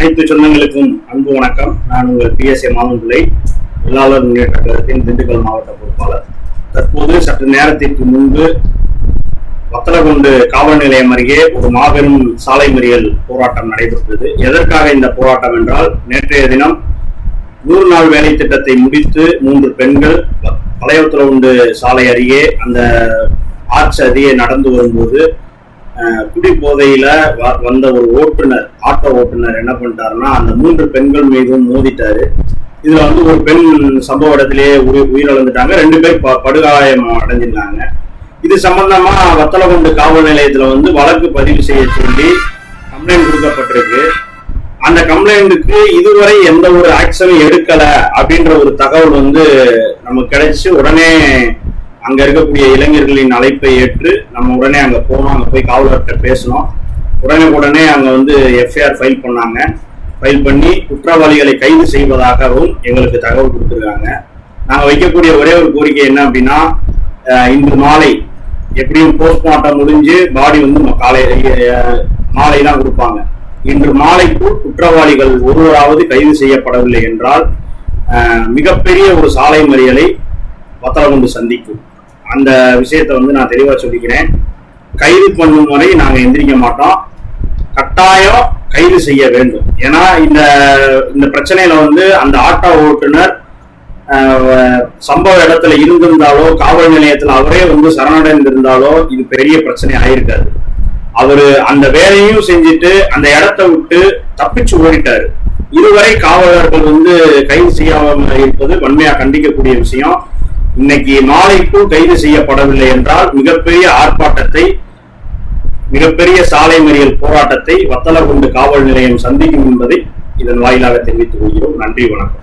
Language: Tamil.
அனைத்து சொந்தங்களுக்கும் அன்பு வணக்கம். நான் உங்கள் பி எஸ் ஏ மாமன்பிள்ளை முன்னேற்ற கழகத்தின் திண்டுக்கல் மாவட்ட பொறுப்பாளர். தற்போது சற்று நேரத்திற்கு முன்பு வத்தலகுண்டு காவல் நிலையம் அருகே ஒரு மாபெரும் சாலை மறியல் போராட்டம் நடைபெற்றது. எதற்காக இந்த போராட்டம் என்றால் நேற்றைய தினம் நூறு நாள் வேலை திட்டத்தை முடித்து மூன்று பெண்கள் பழையவத்தலகுண்டு சாலை அருகே அந்த ஆர்ச் அருகே நடந்து வரும்போது குடி போதையில வ- வந்த ஒரு ஓட்டுநர் ஆட்டோ ஓட்டுநர் என்ன பண்ணிட்டாருன்னா அந்த மூன்று பெண்கள் மீதும் மோதிட்டாரு. இதுல வந்து ஒரு பெண் சம்பவ இடத்திலேயே உயிர் உயிரிழந்துட்டாங்க. ரெண்டு பேர் ப- படுகாயம் அடைஞ்சிருந்தாங்க இது சம்பந்தமா வத்தலகுண்டு காவல் நிலையத்துல வந்து வழக்கு பதிவு செய்ய சொல்லி கம்ப்ளைண்ட் கொடுக்கப்பட்டிருக்கு. அந்த கம்ப்ளைண்ட்டுக்கு இதுவரை எந்த ஒரு ஆக்ஷனும் எடுக்கல அப்படின்ற ஒரு தகவல் வந்து நமக்கு கிடைச்சு உடனே அங்க இருக்கக்கூடிய இளைஞர்களின் அழைப்பை ஏற்று நம்ம உடனே அங்க போனோம் அங்க போய் காவலர்கிட்ட பேசணும் உடனே உடனே அங்க வந்து எஃப்ஐஆர் ஃபைல் பண்ணாங்க. ஃபைல் பண்ணி குற்றவாளிகளை கைது செய்வதாகவும் எங்களுக்கு தகவல் கொடுத்துருக்காங்க. நாங்க வைக்கக்கூடிய ஒரே ஒரு கோரிக்கை என்ன அப்படின்னா இன்று மாலை எப்படியும் போஸ்ட்மார்ட்டம் முடிஞ்சு பாடி வந்து காலை மாலை தான் கொடுப்பாங்க. இன்று மாலைக்குள் குற்றவாளிகள் ஒருவராவது கைது செய்யப்படவில்லை என்றால் மிகப்பெரிய ஒரு சாலை மறியலை வத்தலகுண்டு சந்திக்கும். அந்த விஷயத்தை வந்து நான் தெளிவாக சொல்லிக்கிறேன். கைது பண்ணும் வரை நாங்கள் எந்திரிக்க மாட்டோம். கட்டாயம் கைது செய்ய வேண்டும். ஏன்னா இந்த இந்த பிரச்சனையில வந்து அந்த ஆட்டோ ஓட்டுநர் சம்பவ இடத்துல இருந்திருந்தாலோ காவல் நிலையத்தில் அவரே வந்து சரணடைந்திருந்தாலோ இது பெரிய பிரச்சனை ஆயிருக்காது. அவரு அந்த வேலையும் செஞ்சுட்டு அந்த இடத்த விட்டு தப்பிச்சு ஓடிட்டாரு. இதுவரை காவலர்கள் வந்து கைது செய்யாமல் இருப்பது வன்மையா கண்டிக்கக்கூடிய விஷயம். இன்னைக்கு மாலைக்குள் கைது செய்யப்படவில்லை என்றால் மிகப்பெரிய ஆர்ப்பாட்டத்தை மிகப்பெரிய சாலை மறியல் போராட்டத்தை வத்தலகுண்டு காவல் நிலையம் சந்திக்கும் என்பதை இதன் வாயிலாக தெரிவித்துக் கொள்கிறோம். நன்றி வணக்கம்.